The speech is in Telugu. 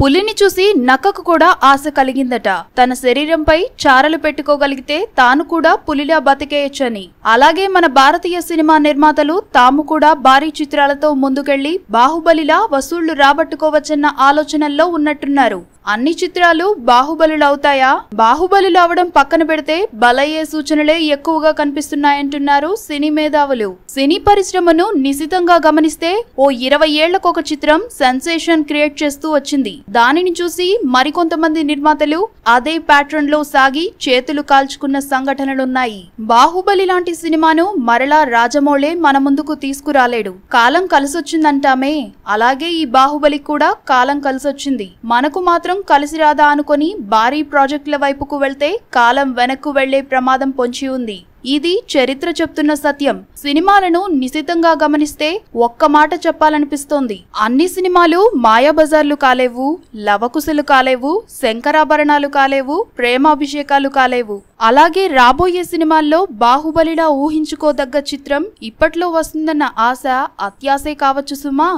పులిని చూసి నక్కకు కూడా ఆశ కలిగిందట. తన శరీరంపై చారలు పెట్టుకోగలిగితే తాను కూడా పులిలా బతికేయచ్చని. అలాగే మన భారతీయ సినిమా నిర్మాతలు తాము కూడా భారీ చిత్రాలతో ముందుకెళ్ళి బాహుబలిలా వసూళ్ళు రాబట్టుకోవచ్చన్న ఆలోచనల్లో ఉన్నట్టున్నారు. అన్ని చిత్రాలు బాహుబలులవుతాయా? బాహుబలులు అవడం పక్కన పెడితే బలయ్యే సూచనలే ఎక్కువగా కనిపిస్తున్నాయంటున్నారు సినీ మేధావులు. సినీ పరిశ్రమను నిశితంగా గమనిస్తే ఓ ఇరవై ఏళ్ళకొక చిత్రం సెన్సేషన్ క్రియేట్ చేస్తూ వచ్చింది. దానిని చూసి మరికొంతమంది నిర్మాతలు అదే ప్యాటర్న్లో సాగి చేతులు కాల్చుకున్న సంఘటనలున్నాయి. బాహుబలి లాంటి సినిమాను మరలా రాజమౌళే మన ముందుకు తీసుకురాలేడు. కాలం కలిసొచ్చిందంటామే. అలాగే ఈ బాహుబలి కూడా కాలం కలిసొచ్చింది. మనకు మాత్రం కలిసి కలిసిరాదా అనుకుని భారీ ప్రాజెక్టుల వైపుకు వెళ్తే కాలం వెనక్కు వెళ్ళే ప్రమాదం పొంచి ఉంది. ఇది చరిత్ర చెప్తున్న సత్యం. సినిమాలను నిశితంగా గమనిస్తే ఒక్క మాట చెప్పాలనిపిస్తోంది. అన్ని సినిమాలు మాయాబజార్లు కాలేవు లవకుశలు కాలేవు శంకరాభరణాలు కాలేవు ప్రేమాభిషేకాలు కాలేవు. అలాగే రాబోయే సినిమాల్లో బాహుబలిలా ఊహించుకోదగ్గ చిత్రం ఇప్పట్లో వస్తుందన్న ఆశ అత్యాసే కావచ్చు సుమా.